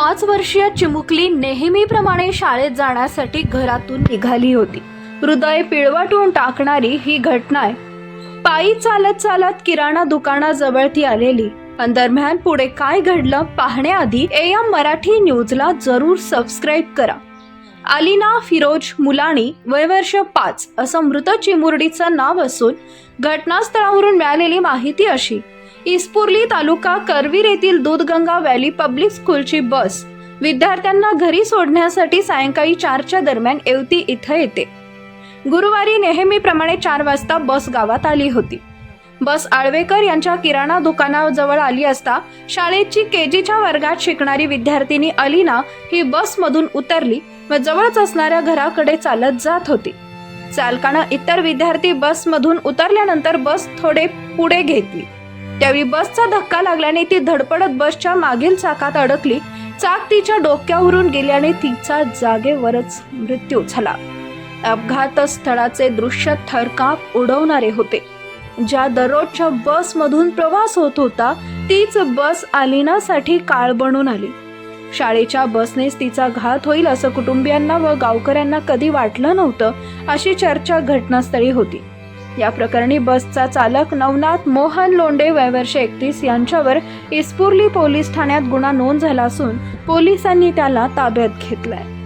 पाच वर्षीय चिमुकली नेहमीप्रमाणे शाळेत जाण्यासाठी घरातून निघाली होती. हृदय पिळवटून टाकणारी ही घटना आहे. पायी चालत चालत किराणा दुकानाजवळ ती आलेली. पण दरम्यान पुढे काय घडलं पाहण्याआधी एम मराठी न्यूजला जरूर सबस्क्राईब करा. आलिना फिरोज मुलाणी वयवर्ष पाच असं मृत चिमुरडीचं नाव असून घटनास्थळावरून मिळालेली माहिती अशी. इस्पुर्ली तालुका करवीर येथील दूधगंगा व्हॅली पब्लिक स्कूलची बस विद्यार्थ्यांना घरी सोडण्यासाठी सायंकाळी चारच्या दरम्यान येवती इथं येते. गुरुवारी नेहमीप्रमाणे चार वाजता बस गावात आली होती. बस आळवेकर यांच्या किराणा दुकानाजवळ आली असता शाळेची केजीच्या वर्गात शिकणारी विद्यार्थिनी अलिना ही बसमधून उतरली व जवळच असणाऱ्या घराकडे चालत जात होती. चालकानं इतर विद्यार्थी बसमधून उतरल्यानंतर बस थोडे पुढे घेतली. त्यावेळी बसचा धक्का लागल्याने ती धडपडत बसच्या मागील चाकात अडकली. चाक तिच्या डोक्यावरून गेल्याने तिचा जागेवरच मृत्यू झाला. अपघात स्थळाचे दृश्य थरकाप उडवणारे होते. ज्या दररोजच्या बसमधून प्रवास होत होता तीच बस आलिनासाठी काळ बनून आली. शाळेच्या बसनेच तिचा घात होईल असं कुटुंबियांना व गावकऱ्यांना कधी वाटलं नव्हतं अशी चर्चा घटनास्थळी होती. या प्रकरणी बसचा चालक नवनाथ मोहन लोंडे वयवर्ष एकतीस यांच्यावर इस्पुर्ली पोलीस ठाण्यात गुन्हा नोंद झाला असून पोलिसांनी त्याला ताब्यात घेतलाय.